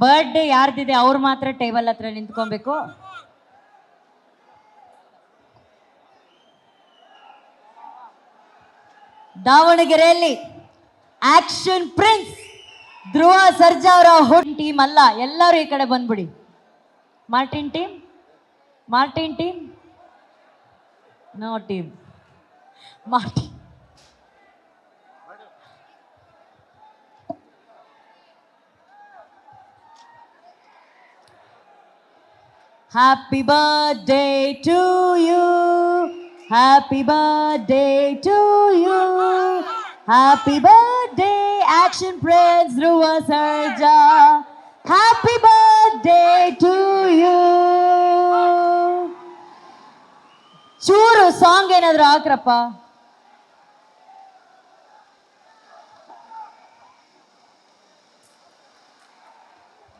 Birthday ಯಾರ್ದಿದೆ ಅವ್ರು ಮಾತ್ರ table ಹತ್ರ ನಿಂತ್ಕೊಬೇಕು. ದಾವಣಗೆರೆಯಲ್ಲಿ ಆಕ್ಷನ್ ಪ್ರಿನ್ಸ್ ಧ್ರುವ ಸರ್ಜಾ ಅವರ ಹುಡ್ ಟೀಮ್ ಅಲ್ಲ, ಎಲ್ಲರೂ ಈ ಕಡೆ ಬಂದ್ಬಿಡಿ. Martin team Martin team no team Martin Happy birthday to you. Happy birthday to you. Happy birthday, Action Prince Dhruva Sarja. Happy birthday to you. ಚೂರು ಸಾಂಗ್ ಏನಾದ್ರು ಹಾಕ್ರಪ್ಪ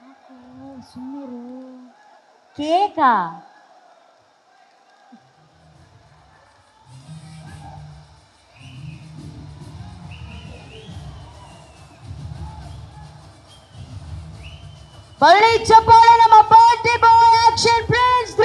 ಕೇಕಾ Keka. Police, police, my party boy, action, please.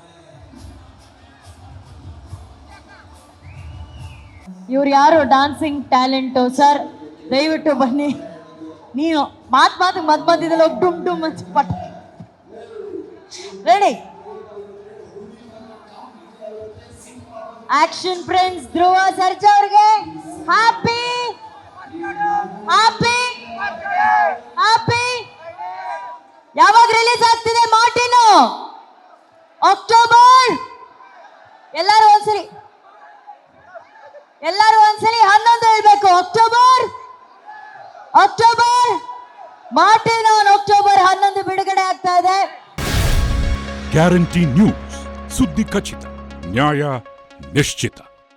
ಇವ್ರು ಯಾರು dancing talent sir ದಯವಿಟ್ಟು ಬನ್ನಿ. ನೀನು ಮಾತು ಮಾತು ಮದ್ ಮದ್ದಿದ್ದಲ್ಲ ಡುಮ್ ಡುಮ್ ಅಂತ ಪಟ್. Ready action friends Dhruva, Sarja ಅವ್ರಿಗೆ. ಹ್ಯಾಪಿ ಹ್ಯಾಪಿ ಹ್ಯಾಪಿ ಯಾವಾಗ ರಿಲೀಸ್ ಆಗ್ತಿದೆ ಮಾರ್ಟಿನು ಅಕ್ಟೋಬರ್ ಎಲ್ಲರೂ ಒಂದ್ಸರಿ. ಎಲ್ಲರೂ ಒಂದ್ಸಲಿ ಹನ್ನೊಂದು ಹೇಳ್ಬೇಕು. October October Martin on October ಹನ್ನೊಂದು ಬಿಡುಗಡೆ ಆಗ್ತಾ ಇದೆ. ಗ್ಯಾರಂಟಿ ನ್ಯೂಸ್ ಸುದ್ದಿ ಖಚಿತ, ನ್ಯಾಯ ನಿಶ್ಚಿತ.